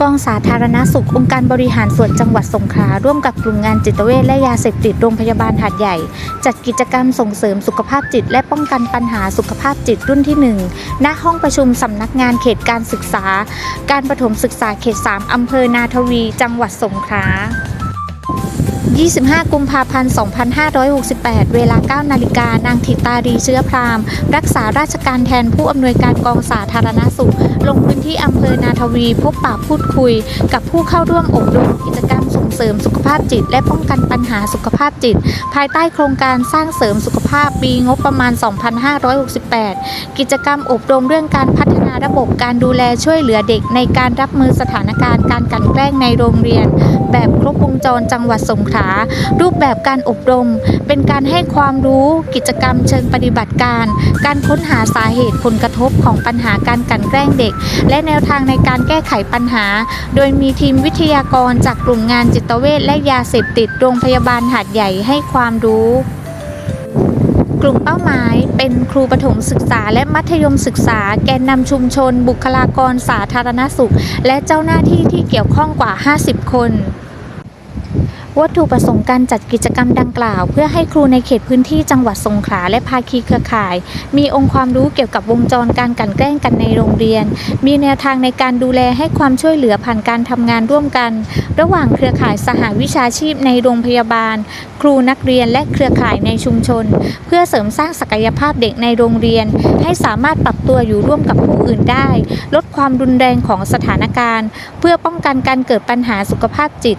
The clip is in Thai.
กองสาธารณสุของค์การบริหารส่วนจังหวัดสงขลาร่วมกับกลุ่มงานจิตเวชและยาเสพติดโรงพยาบาลหาดใหญ่ จัดกิจกรรมส่งเสริมสุขภาพจิต และป้องกันปัญหาสุขภาพจิตรุ่นที่ 1 ณห้องประชุมสำนักงานเขตการศึกษา การประถมศึกษาเขต 3อำเภอนาทวี จังหวัดสงขลา 25 กุมภาพันธ์ 2568 เวลา 9 นาฬิกา นางธิตารีเชื้อพราม รักษาราชการแทนผู้อำนวยการกองสาธารณสุข ลงพื้นที่อำเภอนาทวี พบปะพูดคุย กับผู้เข้าร่วมอบรมกิจกรรมส่งเสริมสุขภาพจิต และป้องกันปัญหาสุขภาพจิต ภายใต้โครงการสร้างเสริมสุขภาพปีงบประมาณ 2568 กิจกรรมอบรมเรื่องการพัฒนาระบบการดูแลช่วยเหลือเด็กในการรับมือสถานการณ์การกันแกล้งในโรงเรียนแบบครบวงจรจังหวัดสงขลารูปแบบการอบรม เป็นการให้ความรู้กิจกรรมเชิงปฏิบัติการ การค้นหาสาเหตุผลกระทบของปัญหาการกันแกล้งเด็ก และแนวทางในการแก้ไขปัญหา โดยมีทีมวิทยากรจากกลุ่มงานจิตเวชและยาเสพติดโรงพยาบาลหาดใหญ่ให้ความรู้ กลุ่มเป้าหมายเป็นครูประถมศึกษาและมัธยมศึกษา แกนนำชุมชน บุคลากรสาธารณสุข และเจ้าหน้าที่ที่เกี่ยวข้องกว่า 50 คน วัตถุประสงค์การจัดกิจกรรมดังกล่าว เพื่อให้ครูในเขตพื้นที่จังหวัดสงขลาและภาคีเครือข่าย มีองค์ความรู้เกี่ยวกับวงจรการกันแกล้งกันในโรงเรียน มีแนวทางในการดูแลให้ความช่วยเหลือผ่านการทำงานร่วมกัน ระหว่างเครือข่ายสหวิชาชีพในโรงพยาบาล ครูนักเรียนและเครือข่ายในชุมชน เพื่อเสริมสร้างศักยภาพเด็กในโรงเรียน ให้สามารถปรับตัวอยู่ร่วมกับผู้อื่นได้ ลดความรุนแรงของสถานการณ์ เพื่อป้องกันการเกิดปัญหาสุขภาพจิต